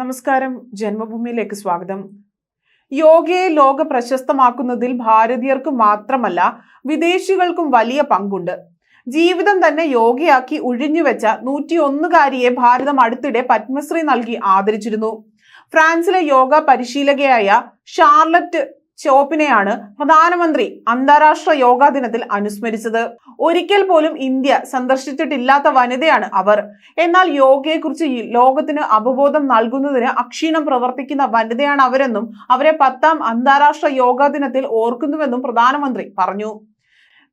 നമസ്കാരം. ജന്മഭൂമിയിലേക്ക് സ്വാഗതം. യോഗയെ ലോക പ്രശസ്തമാക്കുന്നതിൽ ഭാരതീയർക്ക് മാത്രമല്ല വിദേശികൾക്കും വലിയ പങ്കുണ്ട്. ജീവിതം തന്നെ യോഗയാക്കി ഒഴിഞ്ഞുവെച്ച നൂറ്റിയൊന്നുകാരിയെ ഭാരതം അടുത്തിടെ പത്മശ്രീ നൽകി ആദരിച്ചിരുന്നു. ഫ്രാൻസിലെ യോഗ പരിശീലകയായ ഷാർലറ്റ് ചോപ്പിനെയാണ് പ്രധാനമന്ത്രി അന്താരാഷ്ട്ര യോഗാ ദിനത്തിൽ അനുസ്മരിച്ചത്. ഒരിക്കൽ പോലും ഇന്ത്യ സന്ദർശിച്ചിട്ടില്ലാത്ത വനിതയാണ് അവർ. എന്നാൽ യോഗയെക്കുറിച്ച് ലോകത്തിന് അവബോധം നൽകുന്നതിന് അക്ഷീണം പ്രവർത്തിക്കുന്ന വനിതയാണ് അവരെന്നും അവരെ പത്താം അന്താരാഷ്ട്ര യോഗാ ദിനത്തിൽ ഓർക്കുന്നുവെന്നും പ്രധാനമന്ത്രി പറഞ്ഞു.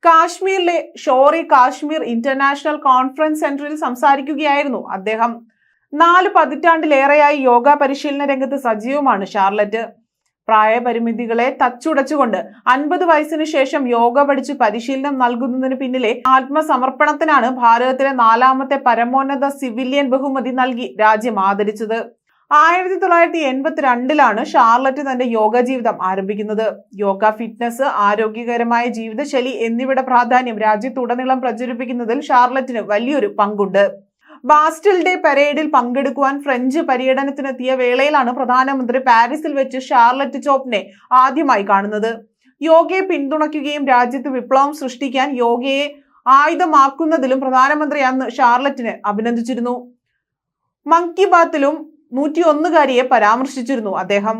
കാശ്മീരിലെ ഷോറി കാശ്മീർ ഇന്റർനാഷണൽ കോൺഫറൻസ് സെന്ററിൽ സംസാരിക്കുകയായിരുന്നു അദ്ദേഹം. നാല് പതിറ്റാണ്ടിലേറെയായി യോഗ പരിശീലന രംഗത്ത് സജീവമാണ് ഷാർലറ്റ്. പ്രായപരിമിതികളെ തച്ചുടച്ചുകൊണ്ട് അൻപത് വയസ്സിന് ശേഷം യോഗ പഠിച്ച് പരിശീലനം നൽകുന്നതിന് പിന്നിലെ ആത്മസമർപ്പണത്തിനാണ് ഭാരതത്തിലെ നാലാമത്തെ പരമോന്നത സിവിലിയൻ ബഹുമതി നൽകി രാജ്യം ആദരിച്ചത്. ആയിരത്തി തൊള്ളായിരത്തി എൺപത്തിരണ്ടിലാണ് ഷാർലറ്റ് തന്റെ യോഗ ജീവിതം ആരംഭിക്കുന്നത്. യോഗ ഫിറ്റ്നസ് ആരോഗ്യകരമായ ജീവിതശൈലി എന്നിവയുടെ പ്രാധാന്യം രാജ്യത്തുടനീളം പ്രചരിപ്പിക്കുന്നതിൽ ഷാർലറ്റിന് വലിയൊരു പങ്കുണ്ട്. ബാസ്റ്റിൽ ഡേ പരേഡിൽ പങ്കെടുക്കുവാൻ ഫ്രഞ്ച് പര്യടനത്തിനെത്തിയ വേളയിലാണ് പ്രധാനമന്ത്രി പാരീസിൽ വെച്ച് ഷാർലറ്റ് ചോപ്പിനെ ആദ്യമായി കാണുന്നത്. യോഗയെ പിന്തുണയ്ക്കുകയും രാജ്യത്ത് വിപ്ലവം സൃഷ്ടിക്കാൻ യോഗയെ ആയുധമാക്കുന്നതിലും പ്രധാനമന്ത്രി അന്ന് ഷാർലറ്റിനെ അഭിനന്ദിച്ചിരുന്നു. മൻ കി ബാത്തിലും നൂറ്റിയൊന്നുകാരിയെ പരാമർശിച്ചിരുന്നു അദ്ദേഹം.